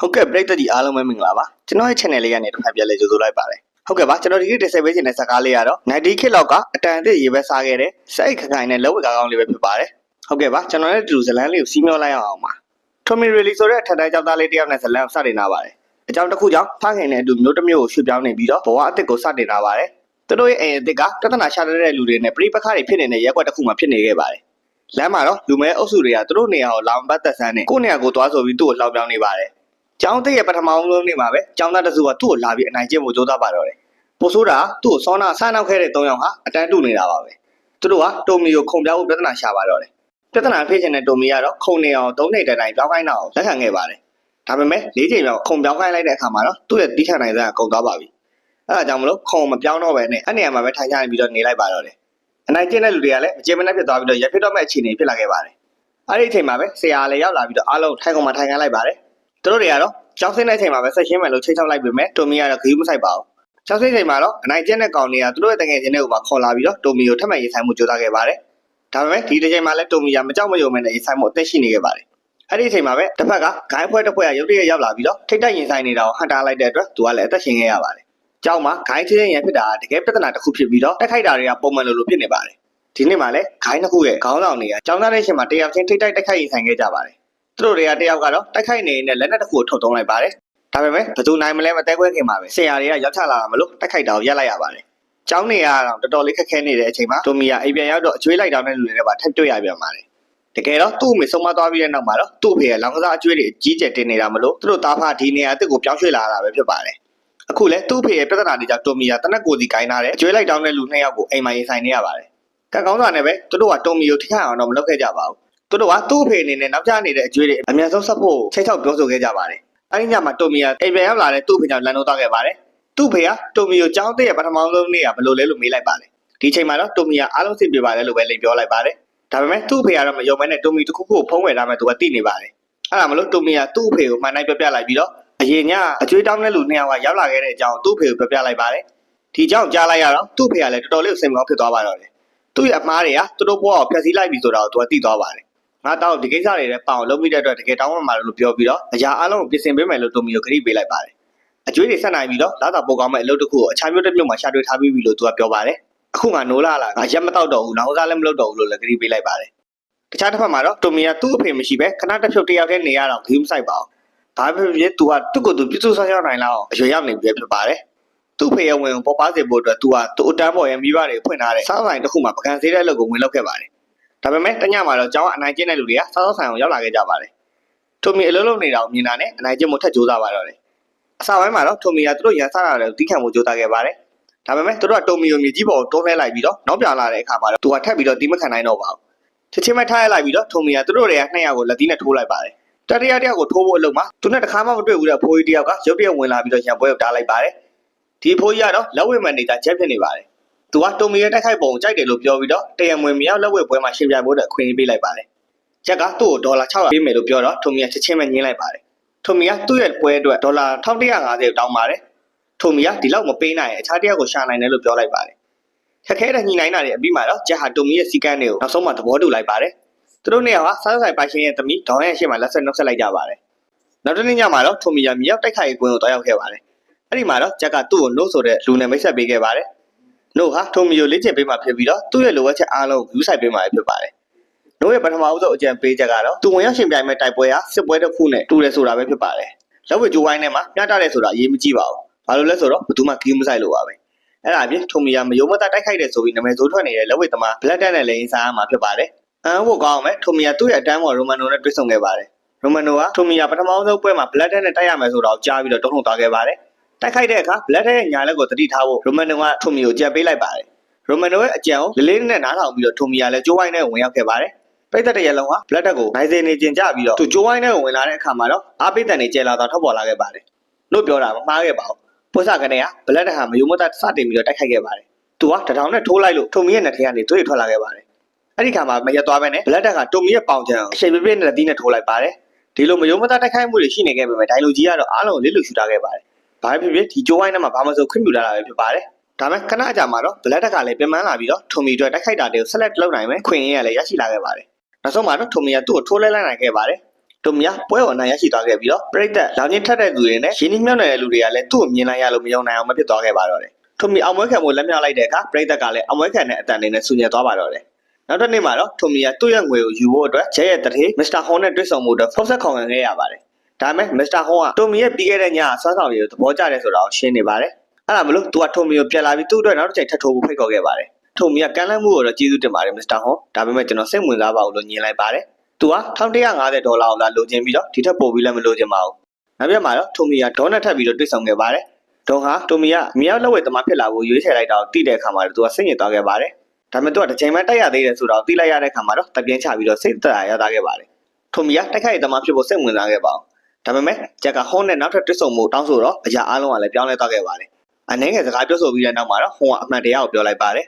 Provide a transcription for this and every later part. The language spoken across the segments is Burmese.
ဟုတ်ကဲ့ပရိသတ်ကြီးအားလုံးပဲမင်္ဂလာပါကျွန်တော်ရဲ့ channel လေးကနေတစ်ခါပြန်လဲကြိုဆိုလိုက်ပါတယ်ဟုတ်ကဲ့ပါကျွန်တော်ဒီနေ့တင်ဆက်ပေးခြင်းတဲ့ဇာတ်ကားလေးကတော့90ခေတ်လောက်ကအတန်အသစ်ရေပဲစားခဲ့တဲ့စိတ်ခခိုင်နဲ့လက်ဝတ်ကားကောင်းလေးပဲဖြစ်ပါတယ်ဟုတ်ကဲ့ပါကျွန်တော်လည်းဒီလိုဇလန်းလေးကိုစီးမျောလိုက်အောင်ပါထိုမီရီလီဆိုတဲ့ထက်တိုင်းကြောက်သားလေးတစ်ယောက်နဲ့ဇလန်းကိုစတင်လာပါတယ်အကြောင်းတစ်ခုကြောင့်ဖခင်နဲ့အတူမျိုးတစ်မျိုးကိုရွှေ့ပြောင်းနေပြီးတော့ဘဝအသစ်ကိုစတင်လာပါတယ်သူတို့ရဲ့အိမ်အသစ်ကပြဿနာရှာတဲ့လူတွေနဲ့ပြိပခါတွေဖြစ်နေတဲ့ရက်ကွက်တစ်ခုမှဖြစ်နေခဲ့ပါတယ်လမ်းမှာတော့လူမဲအုပ်စုတွေကသူတို့နေရာကိုလောင်ပတ်သက်ဆန်းနေကိုယ့်နေရာကိုသွားဆိုပြီးသူ့ကိုလှောင်ပြောင်းနေပါတယ် ကျောင်းတက်ရဲ့ပထမအောင်ဆုံးနေ့မှာပဲကျောင်းသားတစုကသူ့ကိုလာပြီးအနိုင်ကျင့်ဖို့ကြိုးစားပါတော့တယ်။ပိုဆိုးတာကသူ့ကိုစောနာဆန်းနောက်ခဲ့တဲ့၃ယောက်ဟာအတန်းတူနေတာပါပဲ။သူတို့ကတိုမီကိုခုံပြောင်းဖို့ပြဿနာရှာပါတော့တယ်။ပြဿနာဖြစ်ချင်တဲ့တိုမီကတော့ခုံနေအောင်၃နှစ်တိုင်တိုင်ပြောင်းခိုင်းတာအောင်လက်ခံခဲ့ပါတယ်။ဒါပေမဲ့၄ချိန်လောက်ခုံပြောင်းခိုင်းလိုက်တဲ့အခါမှာတော့သူ့ရဲ့တီးခတ်နိုင်စရာကုန်သွားပါပြီ။အဲဒါကြောင့်မလို့ခုံမပြောင်းတော့ပဲနဲ့အဲ့နေရာမှာပဲထိုင်ကြနေပြီးတော့နေလိုက်ပါတော့တယ်။အနိုင်ကျင့်တဲ့လူတွေကလည်းမကြေမနက်ဖြစ်သွားပြီးတော့ရဖြစ်တော့မဲ့အခြေအနေဖြစ်လာခဲ့ပါတယ်။အဲ့ဒီအချိန်မှာပဲဆရာလည်းရောက်လာပြီးတော့အားလုံးထိုင်ကုန်မှာထိုင်ခံလိုက်ပါတယ်။ သူတို့တွေကတော့ကျောင်းဆင်းတဲ့အချိန်မှာပဲဆက်ရှင်းမယ်လို့ချိန်ချောက်လိုက်ပေမဲ့တိုမီကတော့ဂရုမစိုက်ပါဘူး။ကျောင်းဆင်းချိန်မှာတော့အနိုင်ကျင့်တဲ့ကောင်တွေကသူတို့ရဲ့တငယ်ချင်းတွေကိုပါခေါ်လာပြီးတော့တိုမီကိုထပ်မံရေးဆိုင်မှုကြိုးစားခဲ့ပါတယ်။ဒါပေမဲ့ဒီတစ်ချိန်မှာလည်းတိုမီကမကြောက်မရွံမဲ့နဲ့ရေးဆိုင်မှုအသက်ရှိနေခဲ့ပါတယ်။အဲ့ဒီအချိန်မှာပဲတစ်ဖက်ကဂိုင်းဖွဲတစ်ဖွဲကရုတ်တရက်ရောက်လာပြီးတော့ထိတ်တက်ရင်ဆိုင်နေတာကိုဟန်တာလိုက်တဲ့အတွက်သူကလည်းအသက်ရှင်ခဲ့ရပါတယ်။ကျောင်းမှာဂိုင်းချင်းရန်ဖြစ်တာကတကယ်ပြဿနာတစ်ခုဖြစ်ပြီးတော့တိုက်ခိုက်တာတွေကပုံမှန်လိုလိုဖြစ်နေပါတယ်။ဒီနေ့မှလည်းဂိုင်းတစ်ခုရဲ့ခေါင်းဆောင်တွေကကျောင်းသားတဲ့ရှင်မှာတယောက်ချင်းထိတ်တိုက်တိုက်ခိုက်ရင်ဆိုင်ခဲ့ကြပါတယ်။ သူတို့တွေကတယောက်ကတော့တိုက်ခိုက်နေနေတဲ့လက်နက်တစ်ခုကိုထုတ်သုံးလိုက်ပါတယ်။ဒါပေမဲ့ဘယ်သူနိုင်မလဲမတဲခွဲခင်ပါပဲဆရာတွေကရောက်ချလာတာမလို့တက်ခိုက်တာကိုရက်လိုက်ရပါတယ်။ကျောင်းနေရတော့တော်တော်လေးခက်ခဲနေတဲ့အချိန်မှာတိုမီယာအိမ်ပြန်ရောက်တော့အကျွေးလိုက်တောင်းတဲ့လူတွေနဲ့ပါထပ်တွေ့ရပြန်ပါတယ်။တကယ်တော့သူ့အမေဆုံးမသွားပြီးတဲ့နောက်မှာတော့သူ့အဖေကလောင်ကစားအကျွေးတွေအကြီးကျယ်တင်နေတာမလို့သူတို့သားဖဒီနေရာအစ်စ်ကိုပြောင်းရွှေ့လာတာပဲဖြစ်ပါတယ်။အခုလဲသူ့အဖေရဲ့ပြဿနာတွေကြောင့်တိုမီယာတနက်ကိုစီကိုင်းထားတဲ့အကျွေးလိုက်တောင်းတဲ့လူနှစ်ယောက်ကိုအိမ်မှာရင်ဆိုင်နေရပါတယ်။ကံကောင်းစွာနဲ့ပဲသူတို့ကတိုမီကိုထိခိုက်အောင်တော့မလုပ်ခဲ့ကြပါဘူး။ သူတို့ကသူ့အဖေအနေနဲ့နောက်ကျနေတဲ့အကျွေးတွေအများဆုံးဆက်ဖို့ချိတ်ချောက်ပြောဆိုခဲ့ကြပါတယ်။အဲဒီညမှာတိုမီယာအိမ်ပြန်ရောက်လာတဲ့သူ့ဖေကြောင့်လန်လို့သွားခဲ့ပါတယ်။သူ့ဖေကတိုမီကိုကြောင်းတဲ့ရဲ့ပထမဆုံးနေ့ကဘယ်လိုလဲလို့မေးလိုက်ပါတယ်။ဒီချိန်မှာတော့တိုမီယာအားလုံးစိတ်ပြေပါတယ်လို့ပဲလိန်ပြောလိုက်ပါတယ်။ဒါပေမဲ့သူ့ဖေကတော့မယုံမဲနဲ့တိုမီတစ်ခုခုကိုဖုံးဝယ်ထားမှသူကသိနေပါတယ်။အဲ့ဒါမလို့တိုမီယာသူ့ဖေကိုမှန်တိုင်းပြောပြလိုက်ပြီးတော့အရင်ညအကျွေးတောင်းတဲ့လူနှစ်ယောက်ကရောက်လာခဲ့တဲ့အကြောင်းသူ့ဖေကိုပြောပြလိုက်ပါတယ်။ဒီကြောင့်ကြားလိုက်ရတော့သူ့ဖေကလည်းတော်တော်လေးစိတ်မကောင်းဖြစ်သွားပါတော့တယ်။သူ့ရဲ့အမားတွေကသူတို့ဘဝကိုဖျက်ဆီးလိုက်ပြီဆိုတာကိုသူကသိသွားပါတယ်။ ငါတောက်ဒီကိစ္စတွေနဲ့ပအောင်လုံးမိတဲ့အတွက်တကယ်တောင်းမှမှာလို့ပြောပြီးတော့အရာအလုံးကိုပြင်ဆင်ပေးမယ်လို့တိုမီကိုခရီးပေးလိုက်ပါတယ်အကျွေးတွေဆက်နိုင်ပြီးတော့လာတာပိုကောင်းမဲ့အလုပ်တစ်ခုကိုအခြားမျိုးတစ်မျိုးမှာရှာတွေ့ထားပြီးပြီလို့သူကပြောပါတယ်အခုငါနိုးလာလာငါရက်မတော့တော့ဘူးနောက်စားလည်းမလုပ်တော့ဘူးလို့လည်းခရီးပေးလိုက်ပါတယ်တခြားတစ်ဖက်မှာတော့တိုမီကသူ့အဖေမရှိပဲခဏတစ်ဖြုတ်တစ်ယောက်တည်းနေရတော့ဂိမ်းမဆိုင်ပါဘူးဘာဖြစ်ဖြစ်သူကသူ့ကိုယ်သူပြစ်စုဆောက်ရောက်နိုင်လောက်အရွယ်ရောက်နေပြီဖြစ်ပါတယ်သူ့ဖေရဲ့ဝင်ကိုပေါ်ပါစေဖို့အတွက်သူကသူ့အတန်းပေါ်ရဲ့မိဘတွေဖွင့်ထားတဲ့စားဆိုင်တစ်ခုမှာပကံစေးတဲ့လုပ်ကိုဝင်လုပ်ခဲ့ပါတယ် ဒါပေမဲ့တညမှာတော့ကျောင်းကအနိုင်ကျင့်တဲ့လူတွေကစားသောက်ဆိုင်ကိုရောက်လာခဲ့ကြပါတယ်တိုမီအလုံးလုံးနေတာကိုမြင်တာနဲ့အနိုင်ကျင့်မှုထက်ကြိုးစားပါတော့တယ်အစပိုင်းမှာတော့တိုမီကသူတို့ရန်စားရတယ်တီးခံဖို့ကြိုးစားခဲ့ပါတယ်။ဒါပေမဲ့သူတို့ကတိုမီကိုမြေကြီးပေါ်ကိုတွန်းလှဲလိုက်ပြီးတော့နောက်ပြန်လာတဲ့အခါမှာတော့သူကထပ်ပြီးတော့တီးမခံနိုင်တော့ပါဘူး။ချက်ချင်းပဲထားရလိုက်ပြီးတော့တိုမီကသူတို့တွေကနှစ်ယောက်ကိုလက်သီးနဲ့ထိုးလိုက်ပါတယ်။တတိယတစ်ယောက်ကိုထိုးဖို့အလုံးမှာသူနဲ့တခါမှမတွေ့ဘူးတဲ့ဖိုးကြီးတစ်ယောက်ကရုတ်တရက်ဝင်လာပြီးတော့ရန်ပွဲကိုတားလိုက်ပါတယ်။ဒီဖိုးကြီးကတော့လက်ဝဲမှန်နေတာချက်ဖြစ်နေပါတယ်။ သူကတိုမီရဲ့တိုက်ခိုက်ပုံကိုကြိုက်တယ်လို့ပြောပြီးတော့တရံဝင်မြောက်လက်ဝဲပွဲမှာရှင်ပြိုင်ဖို့အတွက်အခွင့်အရေးပေးလိုက်ပါတယ်။ချက်ကသူ့ကိုဒေါ်လာ600ပေးမယ်လို့ပြောတော့တိုမီကချက်ချင်းပဲညှင်းလိုက်ပါတယ်။ထိုမီကသူ့ရဲ့ပွဲအတွက်ဒေါ်လာ1150တောင်းပါတယ်။ထိုမီကဒီလောက်မပေးနိုင်ရင်အခြားတစ်ယောက်ကိုရှာနိုင်တယ်လို့ပြောလိုက်ပါတယ်။ခက်ခဲတဲ့ညှိနှိုင်းတာတွေအပြီးမှာတော့ဂျက်ဟာတိုမီရဲ့စီကန်းတွေကိုနောက်ဆုံးမှသဘောတူလိုက်ပါတယ်။သူတို့နှစ်ယောက်ကစားဆိုင်ပိုင်ရှင်ရဲ့သမီးဒေါင်းရဲ့ရှေ့မှာလက်ဆက်နှုတ်ဆက်လိုက်ကြပါတယ်။နောက်တစ်နေ့ညမှာတော့ထိုမီကမြောက်တိုက်ခိုက်ရေးကွင်းကိုတွားရောက်ခဲ့ပါတယ်။အဲ့ဒီမှာတော့ဂျက်ကသူ့ကိုနှုတ်ဆိုတဲ့လူနဲ့မိတ်ဆက်ပေးခဲ့ပါတယ်။ နှုတ်ဟာထိုမီကိုလေ့ကျင့်ပေးမှဖြစ်ပြီးတော့သူ့ရဲ့လိုအပ်ချက်အားလုံးကိုယူဆိုင်ပေးမှဖြစ်ပါတယ်။နို့ရဲ့ပထမအဦးဆုံးအကြံပေးချက်ကတော့သူဝင်ရောက်ရှင်ပြိုင်မဲ့တိုက်ပွဲဟာစစ်ပွဲတစ်ခုနဲ့တူတယ်ဆိုတာပဲဖြစ်ပါတယ်။လက်ဝဲကြိုးဝိုင်းထဲမှာမျှတတယ်ဆိုတာအရေးမကြီးပါဘူး။ဘာလို့လဲဆိုတော့ဘယ်သူမှဂိမ်းမဆိုင်လို့ပါပဲ။အဲ့ဒါအပြင်ထုံမီယာမယုံမသက်တိုက်ခိုက်တယ်ဆိုပြီးနာမည်ဆိုးထွက်နေတဲ့လက်ဝဲသမားဘလက်တန်နဲ့လည်းအင်စားရမှာဖြစ်ပါတယ်။အန်ဖို့ကောင်းအောင်ပဲထုံမီယာသူ့ရဲ့အတန်းပေါ်ရိုမန်နိုနဲ့တွေ့ဆုံခဲ့ပါတယ်။ရိုမန်နိုကထုံမီယာပထမဆုံးပွဲမှာဘလက်တန်နဲ့တိုက်ရမယ်ဆိုတော့ကြားပြီးတော့တုံ့ထုတ်သွားခဲ့ပါတယ်။ တိုက်ခိုက်တဲ့အခါဘလက်တန်ရဲ့ညာလက်ကိုတတိထားဖို့ရိုမန်နိုကထုံမီကိုကြံပေးလိုက်ပါတယ်။ရိုမန်နိုရဲ့အကြံကိုလေးလေးနဲ့နားထောင်ပြီးတော့ထိုမီယာလည်းကျိုးဝိုင်းနဲ့ဝင်ရောက်ခဲ့ပါတယ်။ပိတ်သက်တရလုံးဟာဘလက်တက်ကိုနိုင်စေနေကျင်ကြပြီးတော့သူကျိုးဝိုင်းနဲ့ဝင်လာတဲ့အခါမှာတော့အားပိတ်တန်တွေကျဲလာတာထောက်ပေါ်လာခဲ့ပါတယ်။လို့ပြောတာမမှားခဲ့ပါဘူး။ပွစကနေကဘလက်တက်ဟာမယုံမသက်စတင်ပြီးတော့တိုက်ခိုက်ခဲ့ပါတယ်။သူကတထောင်နဲ့ထိုးလိုက်လို့ထိုမီရဲ့နှစ်ထက်ကနေသွေးထွက်လာခဲ့ပါတယ်။အဲ့ဒီခါမှာမရက်သွားပဲနဲ့ဘလက်တက်ကတိုမီရဲ့ပေါင်ချံကိုအချိန်ပြပြနဲ့လက်သီးနဲ့ထိုးလိုက်ပါတယ်။ဒီလိုမယုံမသက်တိုက်ခိုက်မှုတွေရှိနေခဲ့ပေမဲ့ဒိုင်လူကြီးကတော့အားလုံးလေးလူရှူထားခဲ့ပါတယ်။ ဘာဖြစ်ဖြစ်ဒီကျိုးဝိုင်းထဲမှာဘာမှမဆိုခွင့်ပြုလာတာပဲဖြစ်ပါတယ်။ဒါမဲ့ခဏအကြာမှာတော့ဘလက်တက်ကလည်းပြန်မလာပြီးတော့ထုံမီအတွက်တိုက်ခိုက်တာတွေကိုဆက်လက်လုပ်နိုင်မယ်ခွင့်ရရလည်းရရှိလာခဲ့ပါတယ်။နောက်ဆုံးမှာတော့ထုံမီကသူ့ကိုထိုးလဲလိုက်နိုင်ခဲ့ပါတယ်။ထိုမီယာပွဲကိုအနိုင်ရရှိသွားခဲ့ပြီးတော့ပရိသတ်လောင်ချင်းထက်တဲ့သူတွေနဲ့ရင်းနှီးမြှုပ်နှံတဲ့လူတွေကလည်းသူ့ကိုမြင်လိုက်ရလို့မယုံနိုင်အောင်မဖြစ်သွားခဲ့ပါတော့တယ်ထိုမီအောင်ပွဲခံမှုလက်မြောက်လိုက်တဲ့အခါပရိသတ်ကလည်းအောင်ပွဲခံတဲ့အတန်တွေနဲ့ဆူညံသွားပါတော့တယ်နောက်တစ်နေ့မှာတော့ထိုမီယာသူ့ရဲ့ငွေကိုယူဖို့အတွက်ဂျဲရဲ့တထေးမစ္စတာဟွန်နဲ့တွေ့ဆုံမှုအတွက်ဖုန်းဆက်ခေါ်ခံခဲ့ရပါတယ် ဒါပေမဲ့မစ္စတာဟွန်ကထိုမီရဲ့ပြီးခဲ့တဲ့ညဆွမ်းဆောင်ရည်ကိုသဘောကျတယ်ဆိုတာကိုရှင်းနေပါတယ်အဲ့ဒါမလို့သူကထိုမီကိုပြန်လာပြီးသူ့အတွက်နောက်တစ်ချိန်ထပ်ထိုးဖို့ဖိတ်ခေါ်ခဲ့ပါတယ်ထိုမီကကမ်းလှမ်းမှုကိုတော့ကျေးဇူးတင်ပါတယ်မစ္စတာဟွန်ဒါပေမဲ့ကျွန်တော်စိတ်ဝင်စားပါဘူးလို့ညင်လိုက်ပါတယ်သူက1150ဒေါ်လာကိုလာလိုချင်ပြီးတော့ဒီထက်ပိုပြီးလည်းမလိုချင်ပါဘူးနောက်ပြမှာတော့ထိုမီကဒေါနဲ့ထပ်ပြီးတော့တွေ့ဆုံခဲ့ပါတယ်ဒေါဟာထိုမီကမြောက်လက်ဝဲသမားဖြစ်လာဖို့ရွေးချယ်လိုက်တာကိုသိတဲ့အခါမှာတော့သူကစိတ်ညစ်သွားခဲ့ပါတယ်ဒါပေမဲ့သူကတစ်ချိန်မှတိုက်ရသေးတယ်ဆိုတော့သိလိုက်ရတဲ့အခါမှာတော့တပြင်းချပြီးတော့စိတ်သက်သာရသွားခဲ့ပါတယ်ထိုမီကတိုက်ခိုက်သမားဖြစ်ဖို့စိတ်ဝင်စားခဲ့ပါအောင် ဒါပေမဲ့ဂျက်ကဟွန်နဲ့နောက်ထပ်တွေ့ဆုံမှုတောင်းဆိုတော့အရာအားလုံးကလည်းပြောင်းလဲသွားခဲ့ပါတယ်အနေငယ်စကားပြောဆိုပြီးတဲ့နောက်မှာတော့ဟွန်ကအမှန်တရားကိုပြောလိုက်ပါတယ်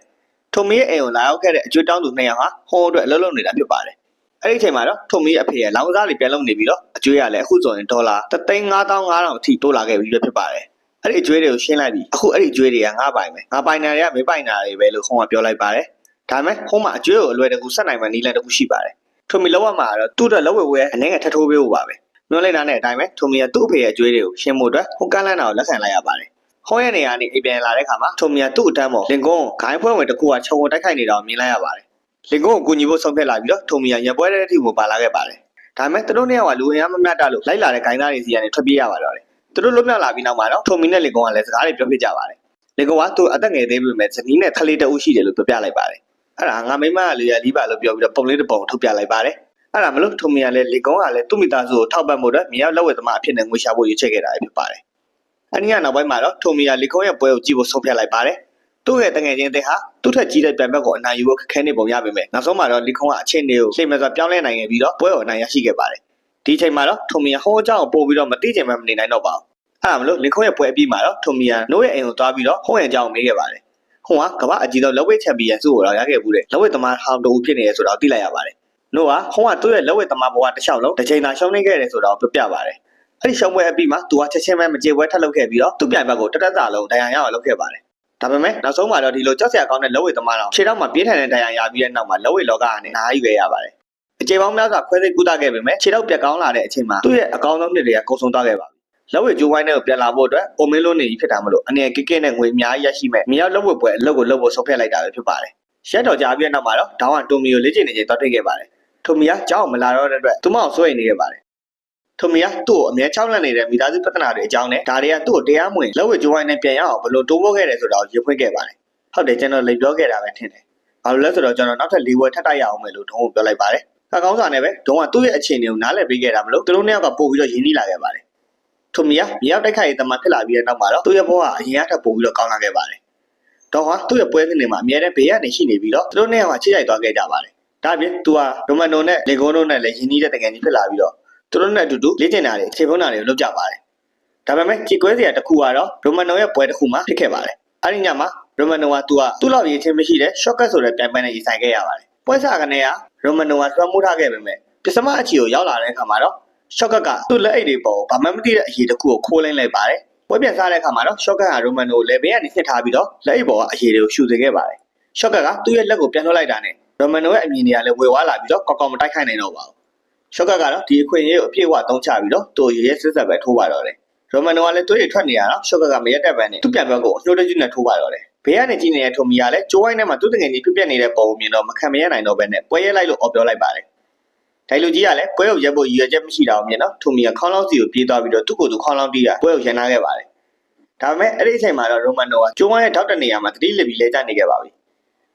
ထိုမီရဲ့အိမ်ကိုလာရောက်ခဲ့တဲ့အကျွေးတောင်းသူနှစ်ယောက်ဟာဟွန်အတွက်အလုပ်လုပ်နေတာဖြစ်ပါတယ်အဲ့ဒီအချိန်မှာတော့ထုံမီရဲ့အဖေရဲ့လောင်စားတွေပြန်လုပ်နေပြီးတော့အကျွေးရလည်းအခုဆိုရင်ဒေါ်လာ3,500အထိတိုးလာခဲ့ပြီပဲဖြစ်ပါတယ်။အဲ့ဒီအကျွေးတွေကိုရှင်းလိုက်ပြီးအခုအဲ့ဒီအကျွေးတွေကငါပိုင်ပဲ။ငါပိုင်တာတွေကမပိုင်တာတွေပဲလို့ခုံးကပြောလိုက်ပါတယ်။ဒါပေမဲ့ခုံးမှာအကျွေးကိုအလွယ်တကူဆက်နိုင်မှနီးလန်တစ်ခုရှိပါတယ်။ထုံမီလောက်ရမှာတော့သူ့အတွက်လောက်ဝဲဝဲအနေငယ်ထထိုးပေးဖို့ပါပဲ။ ညွှန်လိုက်တာနဲ့အတိုင်းပဲထုံမီကသူ့အဖေရဲ့အကျွေးတွေကိုရှင်းဖို့အတွက်ဟိုကန်းလန်းတာကိုလက်ခံလိုက်ရပါတယ်။ဟောရဲ့နေရာနေအိမ်ပြန်လာတဲ့ခါမှာထုံမီကသူ့အတန်းပေါ်လင်ကွန်းကိုဂိုင်းဖွဲဝင်တစ်ခုကခြုံဝတိုက်ခိုက်နေတာကိုမြင်လိုက်ရပါတယ်။လင်ကွန်းကိုကူညီဖို့ဆုံးဖြတ်လာပြီးတော့ထုံမီကရပွဲတဲ့အထိကိုပါလာခဲ့ပါတယ်။ဒါပေမဲ့သူတို့နှစ်ယောက်ကလူအင်အားမမျှတလို့လိုက်လာတဲ့ဂိုင်းသားတွေစီကနေထွက်ပြေးရပါတော့တယ်။သူတို့လွတ်မြောက်လာပြီးနောက်မှာတော့ထုံမီနဲ့လင်ကွန်းကလည်းစကားတွေပြောပြကြပါတယ်။လင်ကွန်းကသူ့အသက်ငယ်သေးပေမဲ့ဇနီးနဲ့ခလေးတအုပ်ရှိတယ်လို့ပြောပြလိုက်ပါတယ်။အဲ့ဒါငါမိမကလေရလီးပါလို့ပြောပြီးတော့ပုံလေးတစ်ပုံထုတ်ပြလိုက်ပါတယ်။ အဲ့ဒါမလို့ထုံမီကလည်းလင်ကွန်းကလည်းသူ့မိသားစုကိုထောက်ပံ့ဖို့အတွက်မြေရောက်လက်ဝဲသမားအဖြစ်နဲ့ငွေရှာဖို့ရွေးချယ်ခဲ့တာဖြစ်ပါတယ်။အဲ့ဒီကနောက်ပိုင်းမှာတော့ထုံမီကလင်ကွန်းရဲ့ပွဲကိုကြည့်ဖို့ဆုံးဖြတ်လိုက်ပါတယ်။သူ့ရဲ့တငယ်ချင်းအသင်းဟာသူ့ထက်ကြီးတဲ့ပြိုင်ဘက်ကိုအနိုင်ယူဖို့ခက်ခဲနေပုံရပေမဲ့နောက်ဆုံးမှာတော့လီခုံကအချင်းတွေကိုလှိမ့်မဲ့စွာပြောင်းလဲနိုင်ခဲ့ပြီးတော့ပွဲကိုအနိုင်ရရှိခဲ့ပါတယ်။ဒီအချိန်မှာတော့ထုံမီယာဟိုးအကြောင်းကိုပို့ပြီးတော့မသိချင်မှမနေနိုင်တော့ပါဘူး။အဲ့ဒါမလို့လီခုံရဲ့ပွဲအပြီးမှာတော့ထုံမီယာနိုးရဲ့အိမ်ကိုသွားပြီးတော့ဟိုးရဲ့အကြောင်းကိုမေးခဲ့ပါတယ်။ဟိုးကကမ္ဘာအကြီးဆုံးလက်ဝဲချန်ပီယံဆုကိုတော့ရခဲ့ဘူးတဲ့လက်ဝဲသမားဟောင်းတူဖြစ်နေရဆိုတော့သိလိုက်ရပါတယ်။ နိုးကဟိုးကသူ့ရဲ့လက်ဝဲသမားဘဝတစ်လျှောက်လုံးတစ်ချိန်သာရှုံးနေခဲ့တယ်ဆိုတော့ပြောပြပါတယ်။အဲ့ဒီရှုံးပွဲအပြီးမှာသူကချက်ချင်းပဲမကြေပွဲထပ်လုပ်ခဲ့ပြီးတော့သူ့ပြိုင်ဘက်ကိုတတက်တာလုံးဒဏ်ရာရအောင်လုပ်ခဲ့ပါတယ်။ဒါပေမဲ့နောက်ဆုံးမှာတော့ဒီလိုကြောက်စရာကောင်းတဲ့လက်ဝဲသမားတော်ခြေထောက်မှာပြင်းထန်တဲ့ဒဏ်ရာရပြီးတဲ့နောက်မှာလက်ဝဲလောကကနေနားယူခဲ့ရပါတယ်။အချိန်ပေါင်းများစွာခွဲစိတ်ကူးတာခဲ့ပေမဲ့ခြေထောက်ပြက်ကောင်းလာတဲ့အချိန်မှာသူ့ရဲ့အကောင်းဆုံးနှစ်တွေကကုန်ဆုံးသွားခဲ့ပါပြီ။လက်ဝဲဂျိုးဝိုင်းနဲ့ကိုပြန်လာဖို့အတွက်အိုမင်းလုံးနေကြီးဖြစ်တာမလို့အနေနဲ့ကိကစ်နဲ့ငွေအများကြီးရရှိမဲ့မြောက်လက်ဝဲပွဲအလုပ်ကိုလုပ်ဖို့ဆုံးဖြတ်လိုက်တာပဲဖြစ်ပါတယ်။ရက်တော်ကြာပြီးတဲ့နောက်မှာတော့ဒေါင်းကတိုမီကိုလေ့ကျင့်နေချိန်သွားတွေ့ခဲ့ပါတယ်။ တိုမီကကြောက်အောင်မလာတော့တဲ့အတွက်သူမအောင်စိုးရိမ်နေခဲ့ပါတယ်။ထိုမီကသူ့ကိုအမြဲချောက်လန့်နေတဲ့မိသားစုပြဿနာတွေအကြောင်းနဲ့ဒါတွေကသူ့ကိုတရားမဝင်လက်ဝဲဂျိုးဝိုင်းနဲ့ပြန်ရအောင်ဘယ်လိုတိုးမိုးခဲ့တယ်ဆိုတာကိုရေဖွင့်ခဲ့ပါတယ်။ဟုတ်တယ်ကျွန်တော်လေပြောခဲ့တာပဲထင်တယ်။ဘာလို့လဲဆိုတော့ကျွန်တော်နောက်ထပ်၄ဘွဲထပ်တိုက်ရအောင်မယ်လို့ဒုံးကိုပြောလိုက်ပါတယ်။ကကောင်းစာနဲ့ပဲဒုံးကသူ့ရဲ့အခြေအနေကိုနားလည်ပေးခဲ့တာမလို့သူတို့နှစ်ယောက်ကပို့ပြီးတော့ရင်းနှီးလာခဲ့ပါတယ်။ထိုမီယာမြေရောက်တိုက်ခိုက်ရေးတမန်ဖြစ်လာပြီးတဲ့နောက်မှာတော့သူ့ရဲ့ဘဝကအရင်ကထပ်ပို့ပြီးတော့ကောင်းလာခဲ့ပါတယ်။ဒေါ်ဟာသူ့ရဲ့ပွဲစဉ်တွေမှာအများနဲ့ဘေးကနေရှိနေပြီးတော့သူတို့နှစ်ယောက်ကချိတ်ရိုက်သွားခဲ့ကြပါတယ်။ ဒါအပြင်သူကရိုမန်နိုနဲ့လေဂွန်နိုနဲ့လည်းရင်းနှီးတဲ့တကယ်ကြီးဖြစ်လာပြီးတော့သူတို့နဲ့အတူတူလေ့ကျင့်တာတွေခြေဖုံးတာတွေလုပ်ကြပါတယ်။ဒါပေမဲ့ကြည်ကွဲစရာတစ်ခုကတော့ရိုမန်နိုရဲ့ပွဲတစ်ခုမှဖြစ်ခဲ့ပါတယ်။အဲဒီညမှာရိုမန်နိုကသူကသူ့လောက်ရည်ချင်းမရှိတဲ့ shortcut ဆိုတဲ့ပြိုင်ပွဲနဲ့ရင်ဆိုင်ခဲ့ရပါတယ်။ပွဲစားကနေကရိုမန်နိုကလွှမ်းမိုးထားခဲ့ပေမဲ့ပစ္စမအချီကိုရောက်လာတဲ့အခါမှာတော့ shortcut ကသူ့လက်အိတ်တွေပေါ်ဘာမှမသိတဲ့အရေးတစ်ခုကိုခိုးလင်းလိုက်ပါတယ်။ပွဲပြန်စားတဲ့အခါမှာတော့ shortcut ကရိုမန်နိုကိုလက်ဘေးကနေစစ်ထားပြီးတော့လက်အိတ်ပေါ်ကအရေးတွေကိုရှူစေခဲ့ပါတယ်။ shortcut ကသူ့ရဲ့လက်ကိုပြန်ထုတ်လိုက်တာနဲ့ ရိုမန်နိုရဲ့အမြင်တွေကလည်းဝေဝါးလာပြီးတော့ကောက်ကောက်မတိုက်ခိုက်နိုင်တော့ပါဘူး။ shortcut ကတော့ဒီအခွင့်အရေးကိုအပြည့်အဝသုံးချပြီးတော့သူ့ရဲ့စစ်ဆက်ပဲထိုးပါတော့တယ်။ရိုမန်နိုကလည်းသွေးတွေထွက်နေရတော့ရှော့ကကမရက်တက်ပန်းနဲ့သူ့ပြန်ဘက်ကိုအညှိုးတကြီးနဲ့ထိုးပါတော့တယ်။ဘေးကနေကြည့်နေတဲ့ထုံမီကလည်းကျိုးဝိုင်းထဲမှာသူ့တငယ်ကြီးပြပြနေတဲ့ပုံကိုမြင်တော့မခံမရနိုင်တော့ဘဲနဲ့ပွဲရဲလိုက်လို့အော်ပြောလိုက်ပါတယ်။ဒိုင်လူကြီးကလည်းပွဲကိုရက်ဖို့ရည်ရွယ်ချက်မရှိတာကိုမြင်တော့ထုံမီကခေါင်းလောင်းစီကိုပြေးသွားပြီးတော့သူ့ကိုယ်သူခေါင်းလောင်းတီးကပွဲကိုရန်နာခဲ့ပါတယ်။ဒါပေမဲ့အဲ့ဒီအချိန်မှာတော့ရိုမန်နိုကကျိုးဝိုင်းရဲ့ထောက်တနေရာမှာတတိလစ်ပြီးလဲကျနေခဲ့ပါပြီ။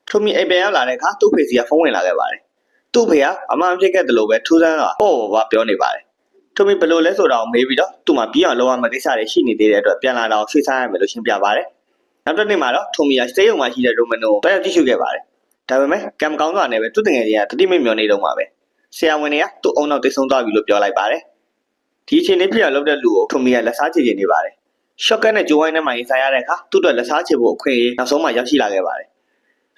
ထုံမီအိမ်ပြန်ရောက်လာတဲ့အခါသူ့ဖေစီကဖုန်းဝင်လာခဲ့ပါတယ်။သူ့ဖေကအမှန်ဖြစ်ခဲ့တယ်လို့ပဲထူးဆန်းစွာပေါ့ပေါ့ပါပြောနေပါတယ်။ထိုမီဘယ်လိုလဲဆိုတာကိုမေးပြီးတော့သူ့မှာပြီးအောင်လုပ်ရမယ့်ကိစ္စတွေရှိနေသေးတဲ့အတွက်ပြန်လာတော့ရွှေ့စားရမယ်လို့ရှင်းပြပါတယ်။နောက်တစ်နေ့မှာတော့ထိုမီကစတေးရုံမှာရှိတဲ့ရိုမန်နိုကိုတွားရောက်ကြည့်ရှုခဲ့ပါတယ်။ဒါပေမဲ့ကံမကောင်းစွာနဲ့ပဲသူ့တငယ်ချင်းကတတိမိတ်မျောနေတော့မှာပဲ။ဆရာဝန်တွေကသူ့အုံနောက်တိတ်ဆုံးသွားပြီလို့ပြောလိုက်ပါတယ်။ဒီအချိန်လေးပြအောင်လုပ်တဲ့လူကိုထိုမီကလက်စားချေချင်နေပါတယ်။ရှော့ကတ်နဲ့ဂျိုးဝိုင်းနဲ့မှရင်ဆိုင်ရတဲ့အခါသူ့အတွက်လက်စားချေဖို့အခွင့်အရေးနောက်ဆုံးမှရောက်ရှိလာခဲ့ပါတယ်။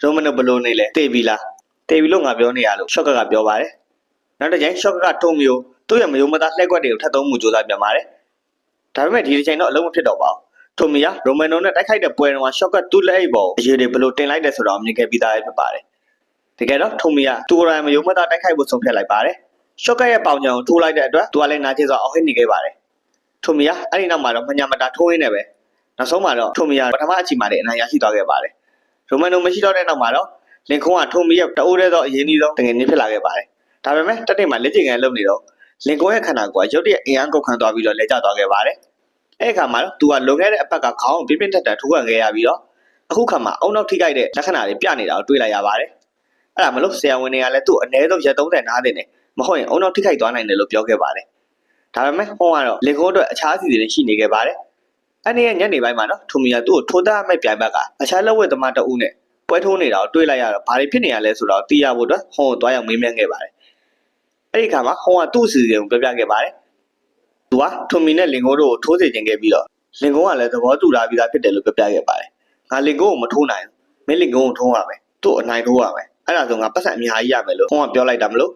ရိုမန်နိုဘယ်လိုနေလဲတေးပြီလား။တေးပြီလို့ငါပြောနေရလို့ရှော့ကတ်ကပြောပါတယ်။နောက်တစ်ချိန်ရှော့ကတ်ကထုံမီကိုသူ့ရဲ့မယုံမသားလှည့်ကွက်တွေကိုထပ်သုံးမှုစူးစမ်းပြန်ပါတယ်။ဒါပေမဲ့ဒီတစ်ချိန်တော့အလုံးမဖြစ်တော့ပါဘူး။ထိုမီယာရိုမန်နိုနဲ့တိုက်ခိုက်တဲ့ပွဲတော်မှာရှော့ကတ်သူ့လက်အိတ်ပေါ်အရေးတွေဘယ်လိုတင်လိုက်တယ်ဆိုတာကိုမြင်ခဲ့ပြီးသားပဲဖြစ်ပါတယ်။တကယ်တော့ထိုမီယာသူ့ကိုယ်တိုင်မယုံမသားတိုက်ခိုက်ဖို့ဆုံးဖြတ်လိုက်ပါတယ်။ရှော့ကတ်ရဲ့ပေါင်ချံကိုထိုးလိုက်တဲ့အတွက်သူကလည်းနာကျင်စွာအောက်ဟစ်နေခဲ့ပါတယ်ထိုမီယာအဲ့ဒီနောက်မှာတော့မညာမတာထိုးရင်းနဲ့ပဲနောက်ဆုံးမှာတော့ထိုမီယာပထမအချိန်မှာလည်းအနိုင်ရရှိသွားခဲ့ပါတယ် ရိုမန်နိုမရှိတော့တဲ့နောက်မှာတော့လင်ကွန်းကထိုမီယာတအိုးတည်းသောအရင်ကြီးဆုံးတကယ်နည်းဖြစ်လာခဲ့ပါတယ်ဒါပေမဲ့တက်တိတ်မှာလက်ကျင်ကန်လုပ်နေတော့လင်ကွန်းရဲ့ခန္ဓာကိုယ်ကရုတ်တရက်အင်အားကုန်ခံသွားပြီးတော့လဲကျသွားခဲ့ပါတယ်အဲ့ဒီအခါမှာတော့သူကလွန်ခဲ့တဲ့အပတ်ကခေါင်းကိုပြင်းပြင်းထန်ထန်ထိုးခံခဲ့ရပြီးတော့အခုခါမှာအုံနောက်ထိခိုက်တဲ့လက္ခဏာတွေပြနေတာကိုတွေ့လိုက်ရပါတယ်အဲ့ဒါမလို့ဆရာဝန်တွေကလည်းသူ့အနည်းဆုံးရက်30နားတင်တယ်မဟုတ်ရင်အုံနောက်ထိခိုက်သွားနိုင်တယ်လို့ပြောခဲ့ပါတယ်ဒါပေမဲ့ဟောကတော့လင်ကွန်းအတွက်အခြားအစီအစဉ်တွေရှိနေခဲ့ပါတယ် အဲ့ဒီရဲ့ညနေပိုင်းမှာတော့ထူမီယာသူ့ကိုထိုးသားအမဲ့ပြိုင်ဘက်ကအခြားလက်ဝဲသမားတအုပ်နဲ့ပွဲထိုးနေတာကိုတွေ့လိုက်ရတော့ဘာတွေဖြစ်နေရလဲဆိုတော့သိရဖို့အတွက်ဟောကိုတွားရောက်မေးမြန်းခဲ့ပါတယ်အဲ့ဒီခါမှာဟောကသူ့အစီအစဉ်ကိုပြောပြခဲ့ပါတယ်သူကထူမီနဲ့လင်ကိုတို့ကိုထိုးစေခြင်းခဲ့ပြီးတော့လင်ကိုကလည်းသဘောတူထားပြီးသားဖြစ်တယ်လို့ပြောပြခဲ့ပါတယ်ငါလင်ကိုကိုမထိုးနိုင်ဘူးမင်းလင်ကိုကိုထိုးရမယ်သူ့အနိုင်ထိုးရမယ်အဲ့ဒါဆိုငါပတ်စံအများကြီးရမယ်လို့ဟောကပြောလိုက်တာမလို့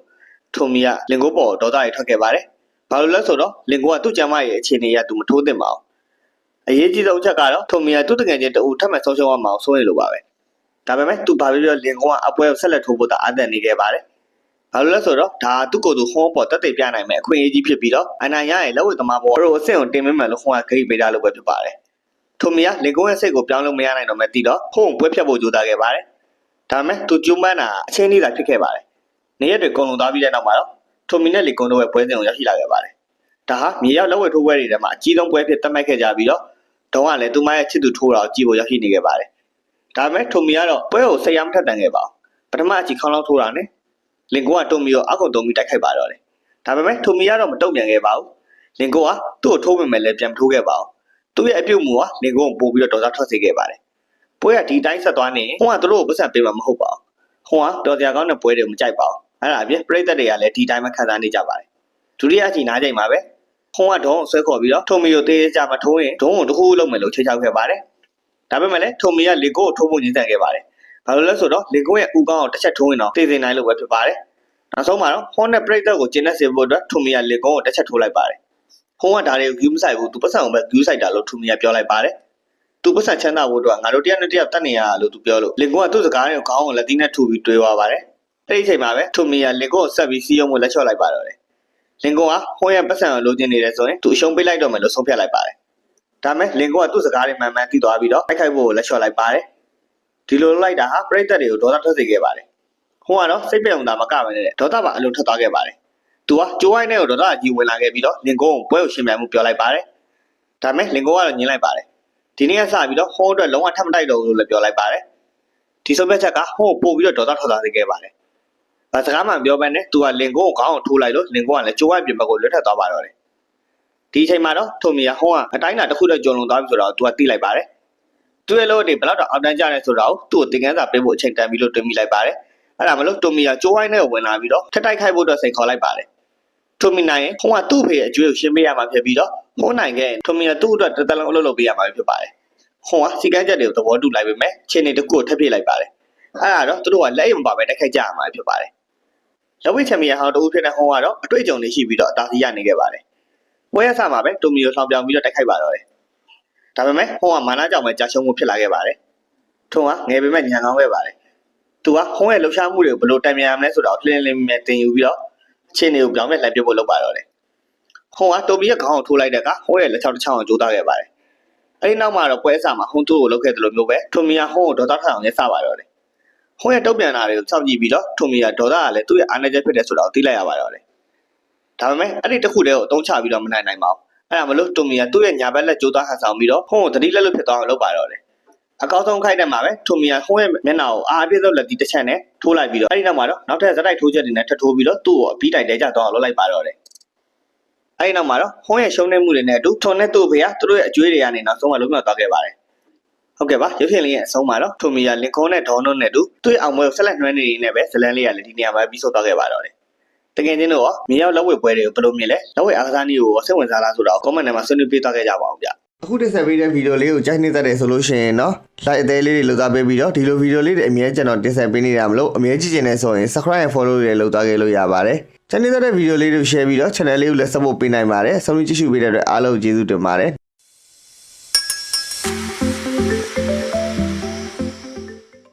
ထူမီကလင်ကိုပေါ်ဒေါသတွေထွက်ခဲ့ပါတယ်ဘာလို့လဲဆိုတော့လင်ကိုကသူ့ကျမ်းမရဲ့အခြေအနေအရသူမထိုးသင့်ပါဘူး အရေးကြီးဆုံးအချက်ကတော့ထူမီကသူ့တကယ်ချင်းတူထပ်မဆုံးရှုံးရမှာစိုးရိမ်လို့ပါပဲဒါပေမဲ့သူဘာပြောပြောလင်ကိုကအပွဲကိုဆက်လက်ထိုးဖို့သာအသင့်နေခဲ့ပါတယ်ဘာလို့လဲဆိုတော့ဒါသူ့ကိုယ်သူဟောပေါ်တက်တက်ပြနိုင်မယ်အခွင့်အရေးကြီးဖြစ်ပြီးတော့အနိုင်ရရင်လက်ဝဲသမားပေါ်ရိုအဆင့်ကိုတင်မမယ်လို့ဟောကဂိတ်ပေးတာလို့ပဲဖြစ်ပါတယ်ထိုမီကလင်ကိုရဲ့စိတ်ကိုပြောင်းလို့မရနိုင်တော့မှတီတော့ဟုံပွဲဖြတ်ဖို့ကြိုးစားခဲ့ပါတယ်ဒါပေမဲ့သူကျူးမန်းတာအချင်းလေးသာဖြစ်ခဲ့ပါတယ်နေရက်တွေကုန်လုံးသွားပြီးတဲ့နောက်မှာတော့ထိုမီနဲ့လီကွန်တို့ရဲ့ပွဲစဉ်ကိုရောက်ရှိလာခဲ့ပါတယ်ဒါဟာမြေရောက်လက်ဝဲထိုးပွဲတွေထဲမှာအကြီးဆုံးပွဲဖြစ်သတ်မှတ်ခဲ့ကြပြီးတော့ ဒေါင်းကလည်းသူမရဲ့ချစ်သူထိုးတာကိုကြည့်ဖို့ရောက်ရှိနေခဲ့ပါတယ်ဒါပေမဲ့ထိုမီကတော့ပွဲကိုစိတ်ရမထက်တန်ခဲ့ပါဘူးပထမအချီခေါင်းလောက်ထိုးတာနဲ့လင်ကိုကတုံမီကိုအောက်ကိုတုံမီတိုက်ခိုက်ပါတော့တယ်ဒါပေမဲ့ထိုမီကတော့မတုံ့ပြန်ခဲ့ပါဘူးလင်ကိုကသူ့ကိုထိုးပေမဲ့လည်းပြန်မထိုးခဲ့ပါဘူးသူ့ရဲ့အပြုတ်မှုကလင်ကိုကိုပို့ပြီးတော့ဒေါသထွက်စေခဲ့ပါတယ်ပွဲကဒီတိုင်းဆက်သွားနေရင်ဟိုကသူတို့ကိုပတ်စံပေးမှာမဟုတ်ပါဘူးဟိုကတော်တရားကောင်းတဲ့ပွဲတွေကိုမကြိုက်ပါဘူးအဲ့ဒါအပြင်ပြိသက်တွေကလည်းဒီတိုင်းမှခံစားနေကြပါတယ်ဒုတိယအချီနားချိန်မှာပဲ ဟိုကဒုံးကိုဆွဲခေါ်ပြီးတော့ထုံမီကိုသေးကြမထိုးရင်ဒုံးကိုတစ်ခုလုံးမယ်လို့ချိန်ချောက်ခဲ့ပါတယ်ဒါပေမဲ့လည်းထုံမီကလင်ကိုကိုထိုးဖို့ညှိနှိုင်းခဲ့ပါတယ်ဘာလို့လဲဆိုတော့လင်ကိုရဲ့ဥကောင်းကိုတစ်ချက်ထိုးရင်တော့သိသိနိုင်လို့ပဲဖြစ်ပါတယ်နောက်ဆုံးမှာတော့ဟွန်နဲ့ပြိသက်ကိုကျင်းနေစေဖို့အတွက်ထုံမီကလင်ကိုကိုတစ်ချက်ထိုးလိုက်ပါတယ်ဟိုကဒါတွေကို view မဆိုင်ဘူးသူပတ်စံကိုပဲ view ဆိုင်တာလို့ထုံမီကပြောလိုက်ပါတယ်သူပတ်စံချမ်းသာဖို့အတွက်ငါတို့တရားနဲ့တရားတတ်နေရတာလို့သူပြောလို့လင်ကိုကသူ့စကားတွေကိုခေါင်းကိုလက်သီးနဲ့ထူပြီးတွေးသွားပါတယ်အဲ့ဒီအချိန်မှာပဲထုံမီကလင်ကိုကိုဆက်ပြီးစီးရုံးဖို့လက်လျှော့လိုက်ပါတော့တယ် လင်ကိုကဟွန်ရဲ့ပတ်စံကိုလိုချင်နေတယ်ဆိုရင်သူအရှုံးပေးလိုက်တော့မယ်လို့ဆုံးဖြတ်လိုက်ပါတယ်ဒါမဲ့လင်ကိုကသူ့စကားတွေမှန်မှန်သိသွားပြီးတော့တိုက်ခိုက်ဖို့ကိုလက်လျှော့လိုက်ပါတယ်ဒီလိုလုပ်လိုက်တာဟာပြိသက်တွေကိုဒေါသထွက်စေခဲ့ပါတယ်ဟိုကတော့စိတ်ပြုံတာမကပဲနဲ့ဒေါသပါအလုံးထွက်သွားခဲ့ပါတယ်သူကကြိုးဝိုင်းနဲ့ကိုဒေါသကြီးဝင်လာခဲ့ပြီးတော့လင်ကိုကိုပွဲကိုရှင်ပြိုင်မှုပြောလိုက်ပါတယ်ဒါမဲ့လင်ကိုကတော့ညင်လိုက်ပါတယ်ဒီနေ့ကစပြီးတော့ဟိုးအတွက်လုံးဝထပ်မတိုက်တော့ဘူးလို့လည်းပြောလိုက်ပါတယ်ဒီဆုံးဖြတ်ချက်ကဟိုးပို့ပြီးတော့ဒေါသထွက်သွားစေခဲ့ပါတယ် ဘာစကားမှမပြောဘဲနဲ့သူကလင်ကိုကိုခေါင်းကိုထိုးလိုက်လို့လင်ကိုကလည်းကြိုးဝိုင်းပြင်ဘက်ကိုလွတ်ထက်သွားပါတော့တယ်ဒီအချိန်မှာတော့ထုံမီယာဟောင်းကအတိုင်းတာတစ်ခုတည်းကြုံလုံသွားပြီဆိုတော့သူကသိလိုက်ပါတယ်သူရဲ့လို့ဒီဘယ်တော့အောက်တန်းကြရဲဆိုတော့သူ့ကိုသင်ခန်းစာပေးဖို့အချိန်တန်ပြီးလို့တွင်မိလိုက်ပါတယ်အဲ့ဒါမလို့တိုမီယာကြိုးဝိုင်းနဲ့ဝင်လာပြီးတော့ထက်တိုက်ခိုက်ဖို့အတွက်စိန်ခေါ်လိုက်ပါတယ်တိုမီနိုင်ဟိုကသူ့ဖေရဲ့အကျွေးကိုရှင်းပေးရမှာဖြစ်ပြီးတော့ဟိုနိုင်ခဲ့တိုမီယာသူ့အတွက်တစ်သက်လုံးအလုပ်လုပ်ပေးရမှာဖြစ်ပါတယ်ဟိုကစီကန်းချက်တွေကိုသဘောတူလိုက်ပေမဲ့ချင်းနေတစ်ခုကိုထပ်ပြလိုက်ပါတယ်အဲ့ဒါတော့သူတို့ကလက်အိမ်မပါပဲတိုက်ခိုက်ကြရမှာဖြစ်ပါတယ် လက်ဝိချန်ပီယံဟောင်းတူဖြစ်တဲ့ဟိုကတော့အတွေ့အကြုံတွေရှိပြီးတော့အသာစီးရနေခဲ့ပါတယ်ပွဲရဆမှာပဲတိုမီကိုလှောင်ပြောင်ပြီးတော့တိုက်ခိုက်ပါတော့တယ်ဒါပေမဲ့ဟိုကမာနာကြောင့်ပဲကြာရှုံးမှုဖြစ်လာခဲ့ပါတယ်ထုံကငယ်ပေမဲ့ညံကောင်းခဲ့ပါတယ်သူကဟုံးရဲ့လှုပ်ရှားမှုတွေကိုဘယ်လိုတံမြန်ရမလဲဆိုတော့လင်းလင်းမြဲတင်ယူပြီးတော့အခြေအနေကိုပြောင်းလဲလှန်ပြဖို့လုပ်ပါတော့တယ်။ဟုံးကတိုဘီရဲ့ခေါင်းကိုထိုးလိုက်တဲ့အခါဟုံးရဲ့လက်ချောက်တစ်ချောင်းကိုကြိုးစားခဲ့ပါတယ်။အဲဒီနောက်မှာတော့ပွဲစားမှာဟုံးသူ့ကိုလုပ်ခဲ့တယ်လို့မျိုးပဲထိုမီယာဟုံးကိုဒေါသထအောင်လဲစပါတော့တယ်။ ဟုံးရဲ့တုတ်ပြန်တာတွေကိုစောင့်ကြည့်ပြီးတော့ထိုမီယာဒေါသကလည်းသူ့ရဲ့အာဏာချက်ဖြစ်တယ်ဆိုတော့သိလိုက်ရပါတော့တယ်။ဒါပေမဲ့အဲ့ဒီတစ်ခုတည်းကိုအသုံးချပြီးတော့မနိုင်နိုင်ပါဘူး။အဲ့ဒါမလို့တိုမီယာသူ့ရဲ့ညာဘက်လက်ကြိုးစားဟန်ဆောင်ပြီးတော့ဟုံးကိုတတိလက်လွတ်ဖြစ်သွားအောင်လုပ်ပါတော့တယ်။အကောင်းဆုံးခိုက်တဲ့မှာပဲထိုမီယာဟုံးရဲ့မျက်နှာကိုအားအပြည့်ဆုံးလက်တီတစ်ချက်နဲ့ထိုးလိုက်ပြီးတော့အဲဒီနောက်မှာတော့နောက်ထပ်ဇက်တိုက်ထိုးချက်တွေနဲ့ထပ်ထိုးပြီးတော့သူ့ကိုအပြီးတိုင်တဲကြတော့လုပ်လိုက်ပါတော့တယ်အဲဒီနောက်မှာတော့ဟုံးရဲ့ရှုံးနေမှုတွေနဲ့အတူထုံနဲ့သူ့ဖေကသူတို့ရဲ့အကျွေးတွေကနေနောက်ဆုံးမှလုံးဝသွားခဲ့ပါတယ် ဟုတ်ကဲ့ပါရုပ်ရှင်လေးရဲ့အဆုံးမှာတော့ထိုမီယာလင်ကွန်းနဲ့ဒေါ်နုနဲ့တူသူ့အောင်ပွဲကိုဆက်လက်နှွမ်းနေနေတဲ့ပဲဇလန်လေးကလည်းဒီနေရာမှာပြီးဆုံးသွားခဲ့ပါတော့တယ်တကယ်ချင်းတော့မြေရောက်လက်ဝဲပွဲတွေကိုဘယ်လိုမြင်လဲလက်ဝဲအားကစားနည်းကိုစိတ်ဝင်စားလားဆိုတော့ comment ထဲမှာဆွေးနွေးပေးသွားခဲ့ကြပါအောင်ဗျအခုတင်ဆက်ပေးတဲ့ဗီဒီယိုလေးကိုကြိုက်နေတတ်တယ်ဆိုလို့ရှိရင်နော် like အသေးလေးတွေလောက်ကပေးပြီးတော့ဒီလိုဗီဒီယိုလေးတွေအမြဲကျွန်တော်တင်ဆက်ပေးနေတာမလို့အမြဲကြည့်ချင်နေဆိုရင် subscribe and follow တွေလောက်သွားခဲ့လို့ရပါတယ်။ကြိုက်နေတတ်တဲ့ဗီဒီယိုလေးတွေ share ပြီးတော့ channel လေးကိုလည်း support ပေးနိုင်ပါတယ်။ဆုံးဖြတ်ကြည့်ရှုပေးတဲ့အတွက်အားလုံးကျေးဇူးတင်ပါတယ်။